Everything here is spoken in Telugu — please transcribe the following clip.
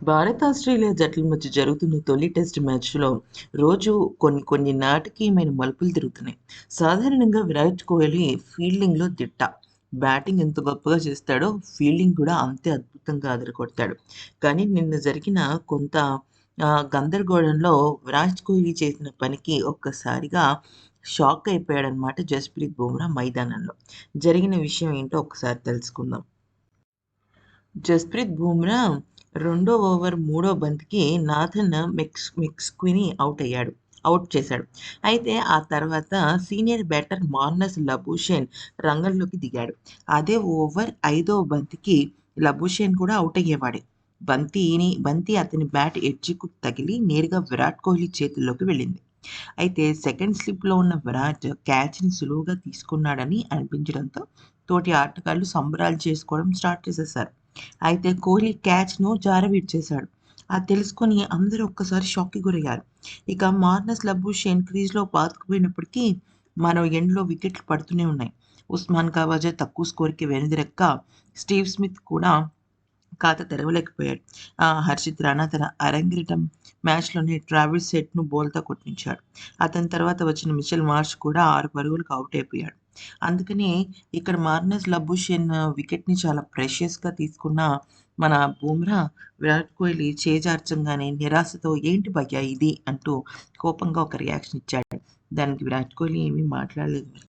భారత్, ఆస్ట్రేలియా జట్ల మధ్య జరుగుతున్న తొలి టెస్ట్ మ్యాచ్‌లో రోజు కొన్ని కొన్ని నాటకీయమైన మలుపులు తిరుగుతున్నాయి. సాధారణంగా విరాట్ కోహ్లీ ఫీల్డింగ్‌లో దిట్ట. బ్యాటింగ్ ఎంత గొప్పగా చేస్తాడో ఫీల్డింగ్ కూడా అంతే అద్భుతంగా అదరగొడతాడు. కానీ నిన్న జరిగిన కొంత గందరగోళంలో విరాట్ కోహ్లీ చేసిన పనికి ఒక్కసారిగా షాక్ అయిపోయాడన్నమాట జస్‌ప్రీత్ బుమ్రా మైదానంలో. జరిగిన విషయం ఏంటో ఒకసారి తెలుసుకుందాం. జస్‌ప్రీత్ బుమ్రా రెండో ఓవర్ మూడో బంతికి నాథన్ మెక్స్ మెక్స్‌క్విని అవుట్ అయ్యాడు. అవుట్ చేశాడు. అయితే ఆ తర్వాత సీనియర్ బ్యాటర్ మార్నస్ లబుషేన్ రంగంలోకి దిగాడు. అదే ఓవర్ ఐదో బంతికి లబుషేన్ కూడా అవుట్ అయ్యేవాడే. బంతిని బంతి అతని బ్యాట్ ఎడ్జికు తగిలి నేరుగా విరాట్ కోహ్లీ చేతుల్లోకి వెళ్ళింది. అయితే సెకండ్ స్లిప్‌లో ఉన్న విరాట్ క్యాచ్‌ని సులువుగా తీసుకున్నాడని అనిపించడంతో తోటి ఆటగాళ్ళు సంబరాలు చేసుకోవడం స్టార్ట్ చేసేశారు. అయితే కోహ్లీ క్యాచ్‌ను జారవిడిచేశాడు. అది తెలుసుకొని అందరూ ఒక్కసారి షాక్‌కి గురయ్యారు. ఇక మార్నస్ లబుషేన్ క్రీజ్‌లో పాతుకుపోయినప్పటికీ మరో ఎండ్‌లో వికెట్లు పడుతూనే ఉన్నాయి. ఉస్మాన్ ఖవాజా తక్కువ స్కోర్కి వెనుదిరక్క స్టీవ్ స్మిత్ కూడా ఖాతా తెరవలేకపోయాడు. హర్షిత్ రాణా తన అరంగేటం మ్యాచ్‌లోనే ట్రావిస్ సెట్ను బోల్తో కొట్టించాడు. అతని తర్వాత వచ్చిన మిచెల్ మార్చ్ కూడా ఆరు పరుగులకు అవుట్ అయిపోయాడు. అందుకనే ఇక్కడ మార్నస్ లబుషేన్ వికెట్‌ని చాలా ప్రెషియస్‌గా తీసుకున్న మన బుమ్రా విరాట్ కోహ్లీ చేజార్చంగానే నిరాశతో "ఏంటి భయ్యా ఇది" అంటూ కోపంగా ఒక రియాక్షన్ ఇచ్చాడు. దానికి విరాట్ కోహ్లీ ఏమీ మాట్లాడలేదు